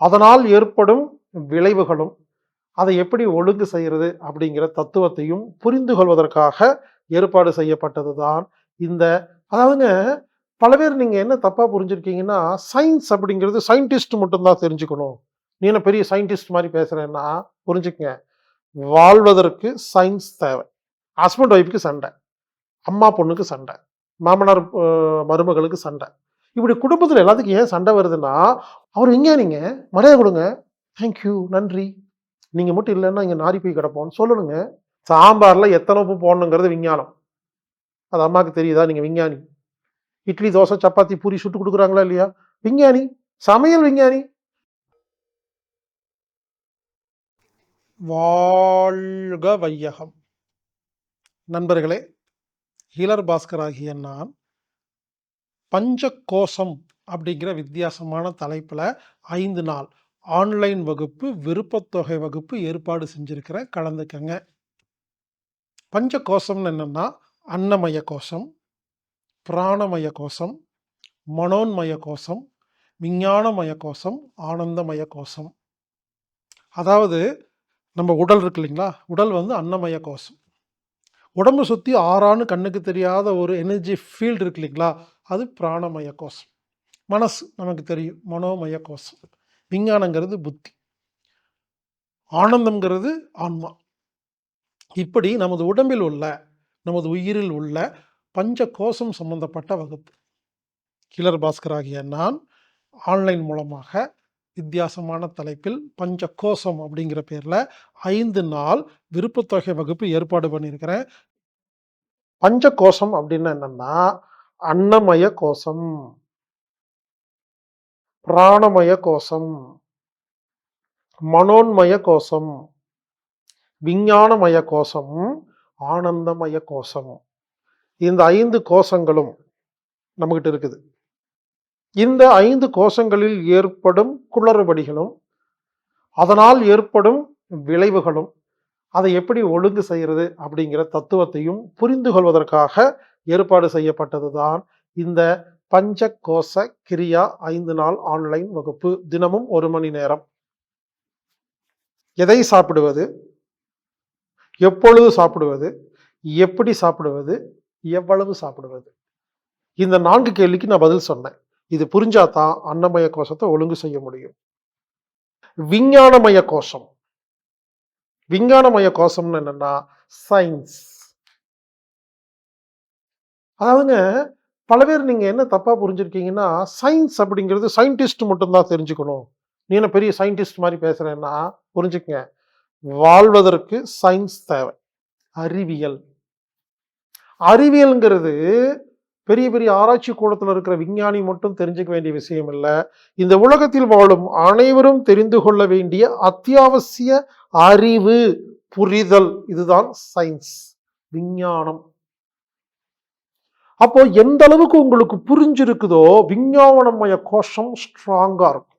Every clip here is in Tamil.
அதனால் ஏற்படும் விளைவுகளும் அதை எப்படி ஒழுங்கு செய்கிறது அப்படிங்கிற தத்துவத்தையும் புரிந்து கொள்வதற்காக ஏற்பாடு செய்யப்பட்டது தான் இந்த அதாவதுங்க பல பேர் நீங்கள் என்ன தப்பாக புரிஞ்சுருக்கீங்கன்னா சயின்ஸ் அப்படிங்கிறது சயின்டிஸ்ட் மட்டும்தான் தெரிஞ்சுக்கணும். நீ என்ன பெரிய சயின்டிஸ்ட் மாதிரி பேசுகிறேன்னா புரிஞ்சுக்கங்க. வாழ்வதற்கு சயின்ஸ் தேவை. ஹஸ்பண்ட் ஒய்ஃபுக்கு சண்டை. அம்மா பொண்ணுக்கு சண்டை. மாமனார் மருமகளுக்கு சண்டை. இப்படி குடும்பத்தில் எல்லாத்துக்கும் ஏன் சண்டை வருதுன்னா அவர் விஞ்ஞானிங்க மரியாதை கொடுங்க. தேங்க்யூ நன்றி. நீங்கள் மட்டும் இல்லைன்னா இங்கே நாரி போய் கிடப்போம்னு சொல்லணுங்க. சாம்பாரில் எத்தனை உப்பு போடணுங்கிறது விஞ்ஞானம். அது அம்மாவுக்கு தெரியுதா? நீங்கள் விஞ்ஞானி. இட்லி தோசை சப்பாத்தி பூரி சுட்டு கொடுக்குறாங்களா இல்லையா? விஞ்ஞானி. சமையல் விஞ்ஞானி. வாழ்க வையகம். நண்பர்களே ஹீலர் பாஸ்கர் ஆகிய நான் பஞ்சகோசம் அப்படிங்கிற வித்தியாசமான தலைப்பில் ஐந்து நாள். ஆன்லைன் வகுப்பு விருப்பத்தொகை வகுப்பு ஏற்பாடு செஞ்சுருக்கிறேன் கலந்துக்கங்க. பஞ்சகோசம்னு என்னென்னா அன்னமய கோஷம் பிராணமய கோஷம் மனோன்மய கோஷம் விஞ்ஞானமய கோஷம் ஆனந்தமய கோஷம். அதாவது நம்ம உடல் இருக்கு இல்லைங்களா? உடல் வந்து அன்னமய கோஷம். உடம்பு சுற்றி ஆறான்னு கண்ணுக்கு தெரியாத ஒரு எனர்ஜி ஃபீல்டு இருக்கு இல்லைங்களா? அது பிராணமய கோஷம் மனசு நமக்கு தெரியும். மனோமய கோஷம் விஞ்ஞானங்கிறது புத்தி. ஆனந்தம்ங்கிறது ஆன்மா. இப்படி நமது உடம்பில் உள்ள நமது உயிரில் உள்ள பஞ்ச கோஷம் சம்பந்தப்பட்ட வகுப்பு. கிளர் பாஸ்கர் ஆகிய நான் ஆன்லைன் மூலமாக வித்தியாசமான தலைப்பில் பஞ்ச கோஷம் அப்படிங்கிற பேரில் ஐந்து நாள் விருப்பத்தொகை வகுப்பு ஏற்பாடு பண்ணியிருக்கிறேன். பஞ்ச கோஷம் அப்படின்னா என்னென்னா அன்னமய கோஷம் பிராணமய கோஷம் மனோன்மய கோஷம் விஞ்ஞானமய கோஷம் ஆனந்தமய கோஷம் இந்த ஐந்து கோஷங்களும் நம்மகிட்ட இருக்குது. இந்த ஐந்து கோஷங்களில் ஏற்படும் குளறுபடிகளும் அதனால் ஏற்படும் விளைவுகளும் அதை எப்படி ஒழுங்கு செய்கிறது அப்படிங்கிற தத்துவத்தையும் புரிந்து கொள்வதற்காக ஏற்பாடு செய்யப்பட்டது தான் இந்த பஞ்ச கோஷ கிரியா ஐந்து நாள் ஆன்லைன் வகுப்பு. தினமும் ஒரு மணி நேரம். எதை சாப்பிடுவது? எப்பொழுது சாப்பிடுவது? எப்படி சாப்பிடுவது? எவ்வளவு சாப்பிடுவது? இந்த நான்கு கேள்விக்கு நான் பதில் சொன்னேன். இது புரிஞ்சாதான் அன்னமய கோஷத்தை ஒழுங்கு செய்ய முடியும். விஞ்ஞானமய கோஷம். விஞ்ஞானமய கோஷம்னு என்னன்னா சயின்ஸ் அதாவதுங்க பல பேர் நீங்கள் என்ன தப்பாக புரிஞ்சுருக்கீங்கன்னா சயின்ஸ் அப்படிங்கிறது சயின்டிஸ்ட் மட்டும்தான் தெரிஞ்சுக்கணும். நீ என்ன பெரிய சயின்டிஸ்ட் மாதிரி பேசுகிறேன்னா புரிஞ்சுக்கங்க. வாழ்வதற்கு சயின்ஸ் தேவை. அறிவியல். அறிவியல்ங்கிறது பெரிய பெரிய ஆராய்ச்சி கூடத்தில் இருக்கிற விஞ்ஞானி மட்டும் தெரிஞ்சுக்க வேண்டிய விஷயம் இல்லை. இந்த உலகத்தில் வாழும் அனைவரும் தெரிந்து கொள்ள வேண்டிய அத்தியாவசிய அறிவு புரிதல் இதுதான் சயின்ஸ் விஞ்ஞானம். அப்போ எந்த அளவுக்கு உங்களுக்கு புரிஞ்சிருக்குதோ விஞ்ஞானமய கோஷம் ஸ்ட்ராங்கா இருக்கும்.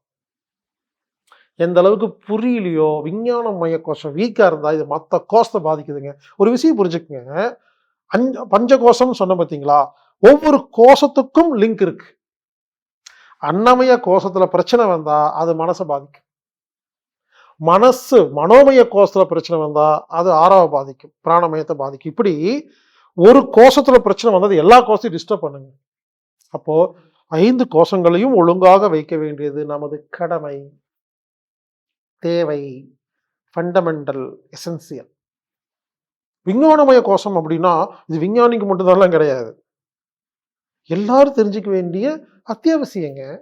எந்த அளவுக்கு புரியலையோ விஞ்ஞானமய கோஷம் வீக்கா இருந்தா இது மற்ற கோஷத்தை பாதிக்குதுங்க. ஒரு விஷயம் புரிஞ்சுக்கங்க. அஞ்ச பஞ்ச கோஷம் சொன்ன பார்த்தீங்களா ஒவ்வொரு கோஷத்துக்கும் லிங்க் இருக்கு. அன்னமய கோஷத்துல பிரச்சனை வந்தா அது மனசை பாதிக்கும். மனசு மனோமய கோஷத்துல பிரச்சனை வந்தா அது ஆறாவை பாதிக்கும். பிராணமயத்தை பாதிக்கும். இப்படி ஒரு கோஷத்துல பிரச்சனை வந்தது எல்லா கோஷத்தையும் டிஸ்டர்ப் பண்ணுங்க. அப்போ ஐந்து கோஷங்களையும் ஒழுங்காக வைக்க வேண்டியது நமது கடமை. தேவை. ஃபண்டமெண்டல் எசென்சியல் விஞ்ஞானமய கோஷம் அப்படின்னா இது விஞ்ஞானிக்கு மட்டும்தான் கிடையாது. எல்லாரும் தெரிஞ்சுக்க வேண்டிய அத்தியாவசியங்க.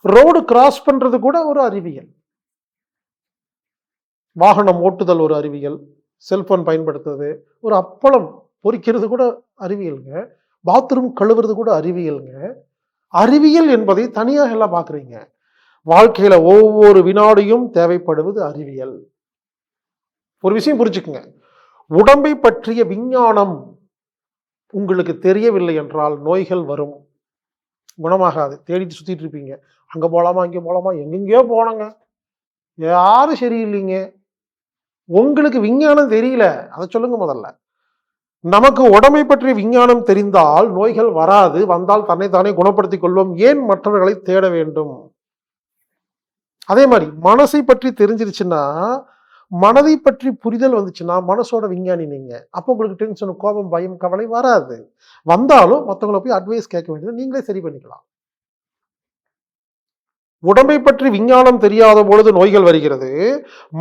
ரோடு கிராஸ் பண்றது கூட ஒரு அறிவியல். வாகனம் ஓட்டுதல் ஒரு அறிவியல். செல்போன் பயன்படுத்துறது ஒரு அப்பளம். பொரிக்கிறது கூட அறிவியலுங்க. பாத்ரூம் கழுவுறது கூட அறிவியலுங்க. அறிவியல் என்பதை தனியாக எல்லாம் பார்க்குறீங்க வாழ்க்கையில் ஒவ்வொரு வினாடியும் தேவைப்படுவது அறிவியல். ஒரு விஷயம் புரிஞ்சுக்குங்க. உடம்பை பற்றிய விஞ்ஞானம் உங்களுக்கு தெரியவில்லை என்றால் நோய்கள் வரும். குணமாகாது. தேடிட்டு சுற்றிட்டு இருப்பீங்க. அங்கே போகலாமா இங்கே போகலாமா எங்கெங்கேயோ போனங்க. யாரும் சரியில்லைங்க. உங்களுக்கு விஞ்ஞானம் தெரியல. அதை சொல்லுங்க முதல்ல. நமக்கு உடமை பற்றி விஞ்ஞானம் தெரிந்தால் நோய்கள் வராது வந்தால் தன்னைத்தானே குணப்படுத்திக் கொள்வோம். ஏன் மற்றவர்களை தேட வேண்டும்? அதே மாதிரி மனசை பற்றி தெரிஞ்சிருச்சுன்னா மனதை பற்றி புரிதல் வந்துச்சுன்னா மனசோட விஞ்ஞானி நீங்க. அப்போ உங்களுக்கு டென்ஷன் கோபம் பயம் கவலை வராது. வந்தாலும் மற்றவங்கள போய் அட்வைஸ் கேட்க வேண்டியது நீங்களே சரி பண்ணிக்கலாம். உடம்பை பற்றி விஞ்ஞானம் தெரியாத பொழுது நோய்கள் வருகிறது.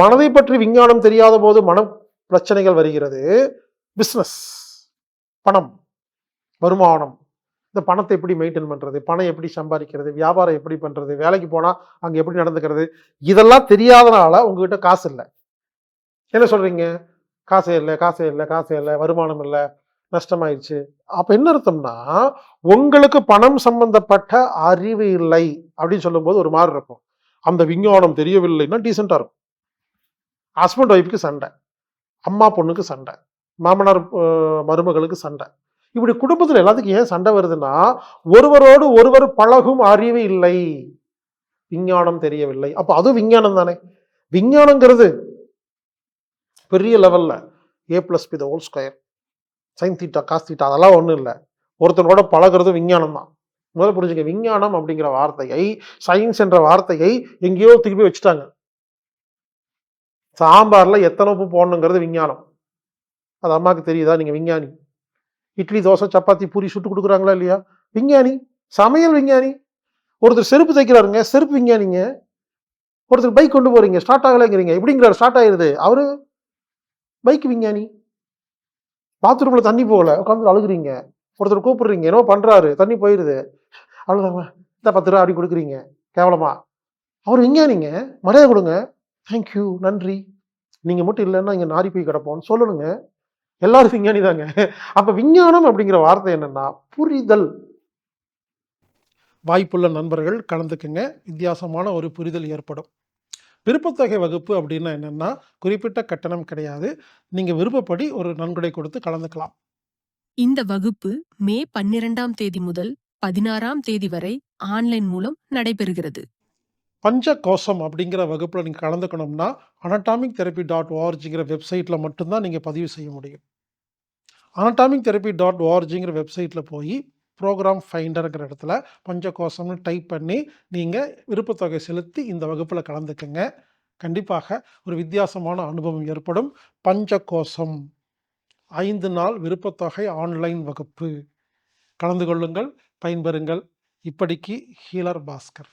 மனதை பற்றி விஞ்ஞானம் தெரியாத போது மன பிரச்சனைகள் வருகிறது. பிஸ்னஸ் பணம் வருமானம். இந்த பணத்தை எப்படி மெயின்டைன் பண்ணுறது பணம் எப்படி சம்பாதிக்கிறது? வியாபாரம் எப்படி பண்ணுறது வேலைக்கு போனால் அங்கே எப்படி நடந்துக்கிறது? இதெல்லாம் தெரியாதனால உங்ககிட்ட காசு இல்லை. என்ன சொல்கிறீங்க காசே இல்லை காசே இல்லை காசே இல்லை வருமானம் இல்லை நஷ்டமாயிடுச்சு. அப்போ என்ன அர்த்தம்னா உங்களுக்கு பணம் சம்பந்தப்பட்ட அறிவு இல்லை அப்படின்னு சொல்லும்போது ஒரு மாதிரி இருக்கும். அந்த விஞ்ஞானம் தெரியவில்லைன்னா டீசெண்டாக இருக்கும். ஹஸ்பண்ட் ஒய்ஃப்க்கு சண்டை. அம்மா பொண்ணுக்கு சண்டை. மாமனார் மருமகளுக்கு சண்டை. இப்படி குடும்பத்தில் எல்லாத்துக்கும் ஏன் சண்டை வருதுன்னா ஒருவரோடு ஒருவர் பழகும் அறிவு இல்லை. விஞ்ஞானம் தெரியவில்லை. அப்போ அது விஞ்ஞானம் தானே. விஞ்ஞானங்கிறது பெரிய லெவல்ல A plus B the whole square sine theta cos theta அதெல்லாம் ஒன்றும் இல்லை. ஒருத்தனோட பழகிறது விஞ்ஞானம் தான். முதல்ல புரிஞ்சுங்க விஞ்ஞானம் அப்படிங்கிற வார்த்தையை சயின்ஸ் என்ற வார்த்தையை எங்கேயோ திருப்பி வச்சுட்டாங்க. சாம்பார்ல எத்தனை உப்பு போடணுங்கிறது விஞ்ஞானம். அது அம்மாவுக்கு தெரியுதா? நீங்கள் விஞ்ஞானி. இட்லி தோசை சப்பாத்தி பூரி சுட்டு கொடுக்குறாங்களா இல்லையா? விஞ்ஞானி. சமையல் விஞ்ஞானி. ஒருத்தர் செருப்பு தைக்கிறாருங்க செருப்பு விஞ்ஞானிங்க. ஒருத்தர் பைக் கொண்டு போகிறீங்க ஸ்டார்ட் ஆகலைங்கிறீங்க. எப்படிங்கிறார் ஸ்டார்ட் ஆகிடுது அவர் பைக் விஞ்ஞானி. பாத்ரூமில் தண்ணி போகலை. உட்காந்து அழுகுறீங்க. ஒருத்தர் கூப்பிடுறீங்க என்னவோ பண்ணுறாரு தண்ணி போயிருது. அவ்வளோதான் இந்த பத்து ரூபா அப்படி கொடுக்குறீங்க கேவலமா? அவர் விஞ்ஞானிங்க. மரியாதை கொடுங்க. தேங்க்யூ நன்றி. நீங்கள் மட்டும் இல்லைன்னா இங்கே நாரி போய் கிடப்போம்னு சொல்லணுங்க. எல்லாரும் விஞ்ஞானி தாங்க அப்ப விஞ்ஞானம் அப்படிங்கிற வார்த்தை என்னன்னா புரிதல். வாய்ப்புள்ள நண்பர்கள் கலந்துக்குங்க. வித்தியாசமான ஒரு புரிதல் ஏற்படும். விருப்பத்தொகை வகுப்பு அப்படின்னா என்னன்னா குறிப்பிட்ட கட்டணம் கிடையாது. நீங்க விருப்பப்படி ஒரு நன்கொடை கொடுத்து கலந்துக்கலாம். இந்த வகுப்பு மே பன்னிரெண்டாம் தேதி முதல் பதினாறாம் தேதி வரை ஆன்லைன் மூலம் நடைபெறுகிறது. பஞ்ச கோஷம் அப்படிங்கிற வகுப்பில் நீங்கள் கலந்துக்கணும்னா அனட்டாமிக் தெரப்பி டாட் ஓஆர்ஜிங்கிற வெப்சைட்டில் மட்டும்தான் நீங்கள் பதிவு செய்ய முடியும். அனட்டாமிக் தெரப்பி டாட் ஓஆர்ஜிங்கிற வெப்சைட்டில் போய் ப்ரோக்ராம் ஃபைண்டருங்கிற இடத்துல பஞ்சகோஷம்னு டைப் பண்ணி நீங்கள் விருப்பத்தொகை செலுத்தி இந்த வகுப்பில் கலந்துக்குங்க. கண்டிப்பாக ஒரு வித்தியாசமான அனுபவம் ஏற்படும். பஞ்சகோஷம் ஐந்து நாள் விருப்பத்தொகை ஆன்லைன் வகுப்பு. கலந்து கொள்ளுங்கள் பயன்பெறுங்கள். இப்படிக்கு ஹீலர் பாஸ்கர்.